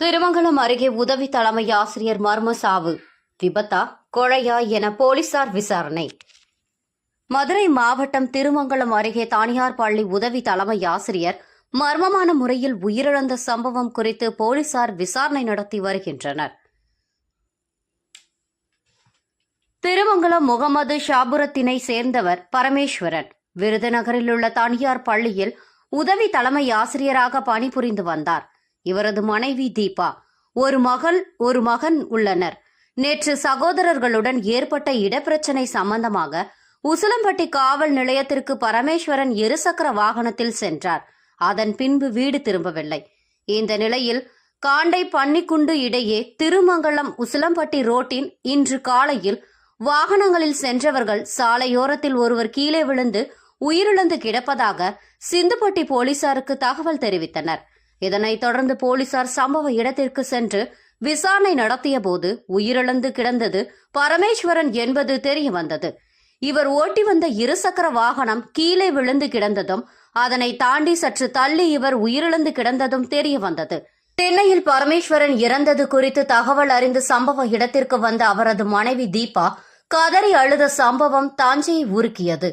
திருமங்கலம் அருகே உதவி தலைமை ஆசிரியர் மர்ம சாவு விபத்தா கொலையா என போலீசார் விசாரணை. மதுரை மாவட்டம் திருமங்கலம் அருகே தனியார் பள்ளி உதவி தலைமை ஆசிரியர் மர்மமான முறையில் உயிரிழந்த சம்பவம் குறித்து போலீசார் விசாரணை நடத்தி வருகின்றனர். திருமங்கலம் முகமது ஷாபுரத்தினை சேர்ந்தவர் பரமேஸ்வரன். விருதுநகரில் உள்ள தனியார் பள்ளியில் உதவி தலைமை ஆசிரியராக பணிபுரிந்து வந்தார். இவரது மனைவி தீபா. ஒரு மகள் ஒரு மகன் உள்ளனர். நேற்று சகோதரர்களுடன் ஏற்பட்ட இடப்பிரச்சனை சம்பந்தமாக உசிலம்பட்டி காவல் நிலையத்திற்கு பரமேஸ்வரன் இருசக்கர வாகனத்தில் சென்றார். அதன் பின்பு வீடு திரும்பவில்லை. இந்த நிலையில் காண்டை பன்னிக்குண்டு இடையே திருமங்கலம் உசிலம்பட்டி ரோட்டின் இன்று காலையில் வாகனங்களில் சென்றவர்கள் சாலையோரத்தில் ஒருவர் கீழே விழுந்து உயிரிழந்து கிடப்பதாக சிந்துப்பட்டி போலீசாருக்கு தகவல் தெரிவித்தனர். இதனைத் தொடர்ந்து போலீசார் சம்பவ இடத்திற்கு சென்று விசாரணை நடத்திய போது உயிரிழந்து கிடந்தது பரமேஸ்வரன் என்பது தெரிய வந்தது. இவர் ஓட்டி வந்த இருசக்கர வாகனம் கீழே விழுந்து கிடந்ததும் அதனை தாண்டி சற்று தள்ளி இவர் உயிரிழந்து கிடந்ததும் தெரிய வந்தது. சென்னையில் பரமேஸ்வரன் இறந்தது குறித்து தகவல் அறிந்து சம்பவ இடத்திற்கு வந்த அவரது மனைவி தீபா கதறி அழுத சம்பவம் தாஞ்சையை உருக்கியது.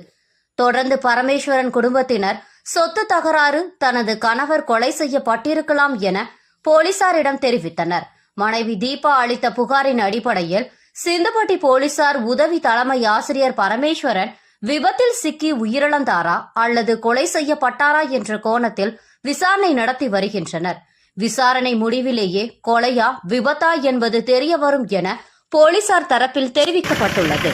தொடர்ந்து பரமேஸ்வரன் குடும்பத்தினர் சொத்து தகராறு தனது கணவர் கொலை செய்யப்பட்டிருக்கலாம் என போலீசாரிடம் தெரிவித்தனர். மனைவி தீபா அளித்த புகாரின் அடிப்படையில் சிந்துப்பட்டி போலீசார் உதவி தலைமை ஆசிரியர் பரமேஸ்வரன் விபத்தில் சிக்கி உயிரிழந்தாரா அல்லது கொலை செய்யப்பட்டாரா என்ற கோணத்தில் விசாரணை நடத்தி வருகின்றனர். விசாரணை முடிவிலேயே கொலையா விபத்தா என்பது தெரிய வரும் என போலீசார் தரப்பில் தெரிவிக்கப்பட்டுள்ளது.